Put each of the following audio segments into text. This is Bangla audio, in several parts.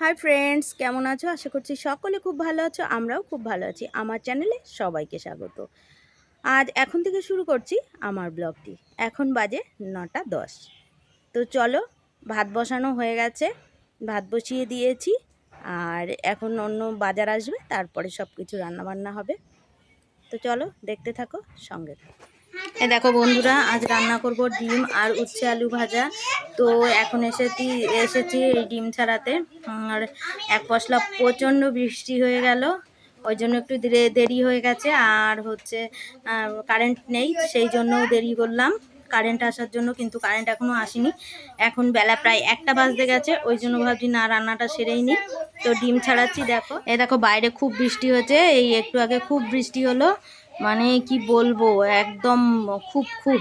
হাই ফ্রেন্ডস কেমন আছো? আশা করছি সকলে খুব ভালো আছো, আমরাও খুব ভালো আছি। আমার চ্যানেলে সবাইকে স্বাগত। আজ এখন থেকে শুরু করছি আমার ব্লগটি। এখন বাজে নটা দশ। তো চলো, ভাত বসানো হয়ে গেছে, ভাত বসিয়ে দিয়েছি, আর এখন অন্য বাজার আসবে, তারপরে সব কিছু রান্নাবান্না হবে। তো চলো, দেখতে থাকো, সঙ্গে থাকো। দেখো বন্ধুরা, আজ রান্না করব ডিম আর উচ্ছে আলু ভাজা। তো এখন এসেছি এসেছি এই ডিম ছাড়াতে। আর এক পশলা প্রচণ্ড বৃষ্টি হয়ে গেল, ওই জন্য একটু দেরি হয়ে গেছে। আর হচ্ছে কারেন্ট নেই, সেই জন্য দেরি করলাম। কারেন্ট আসার জন্য কিন্তু কারেন্ট এখনও আসেনি। এখন বেলা প্রায় একটা বাজতে গেছে, ওই জন্য ভাবছি না রান্নাটা সেরেই নি তো ডিম ছাড়াচ্ছি, দেখো। এ দেখো, বাইরে খুব বৃষ্টি হচ্ছে, এই একটু আগে খুব বৃষ্টি হলো। মানে কি বলব, একদম খুব খুব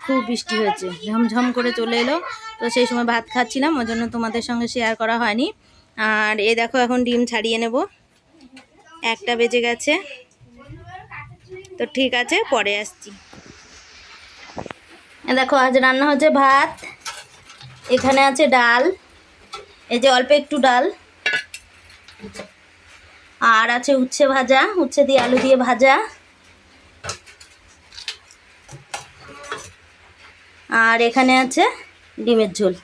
খুব বৃষ্টি হয়েছে। ঝমঝম করে চলে এলো। তো সেই সময় ভাত খাচ্ছিলাম, ওই জন্য তোমাদের সঙ্গে শেয়ার করা হয়নি। আর এ দেখো এখন ডিম ছাড়িয়ে নেব। একটা বেজে গেছে। তো ঠিক আছে, পরে আসছি। দেখো, আজ রান্না হচ্ছে ভাত। এখানে আছে ডাল। এই যে অল্প একটু ডাল। আর আছে উচ্ছে ভাজা, উচ্ছে দিয়ে আলু দিয়ে ভাজা। আর এখানে আছে ডিমের ঝোল।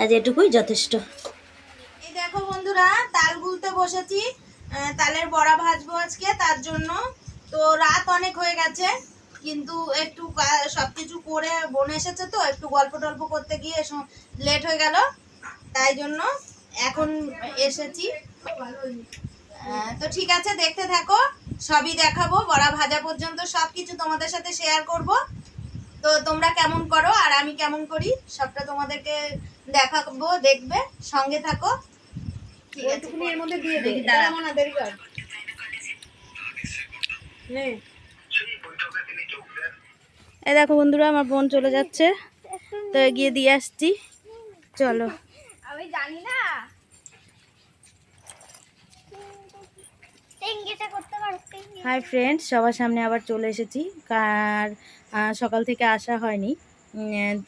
আজ এটুকুই যথেষ্ট। এই দেখো বন্ধুরা, তাল গুলতে বসেছি। তালের বড়া ভাজবো আজকে, তার জন্য। তো রাত অনেক হয়ে গেছে, কিন্তু একটু সব কিছু করে বোন এসেছে তো, একটু গল্প টল্প করতে গিয়ে লেট হয়ে গেল। তাই জন্য এখন এসেছি। তো ঠিক আছে, দেখতে থাকো। সবই দেখাবো, বড়া ভাজা পর্যন্ত সব কিছু তোমাদের সাথে শেয়ার করব। তো তোমরা কেমন করো আর আমি কেমন করি সবটা তোমাদেরকে দেখাবো দেখবে সঙ্গে থাকো। এর মধ্যে দিয়ে দে দেখি দাঁড়া। দাঁড়া না দেরি কর। এই দেখো বন্ধুরা আমার বোন চলে যাচ্ছে। তো এগিয়ে দিয়ে আসছি। চলো। আমি জানি না টেঙ্গিটা করতে পারো টেঙ্গি হাই ফ্রেন্ডস, সবার সামনে আবার চলে এসেছি। কার সকাল থেকে আসা হয়নি।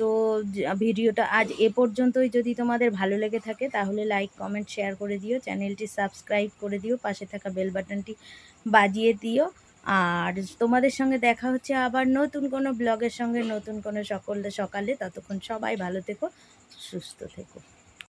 তো ভিডিওটা আজ এ পর্যন্তই। যদি তোমাদের ভালো লেগে থাকে, তাহলে লাইক কমেন্ট শেয়ার করে দিও। চ্যানেলটি সাবস্ক্রাইব করে দিও। পাশে থাকা বেল বাটনটি বাজিয়ে দিও। আর তোমাদের সঙ্গে দেখা হচ্ছে আবার নতুন কোনো ব্লগের সঙ্গে, নতুন কোনো সকল সকালে। ততক্ষণ সবাই ভালো থেকো, সুস্থ থেকো।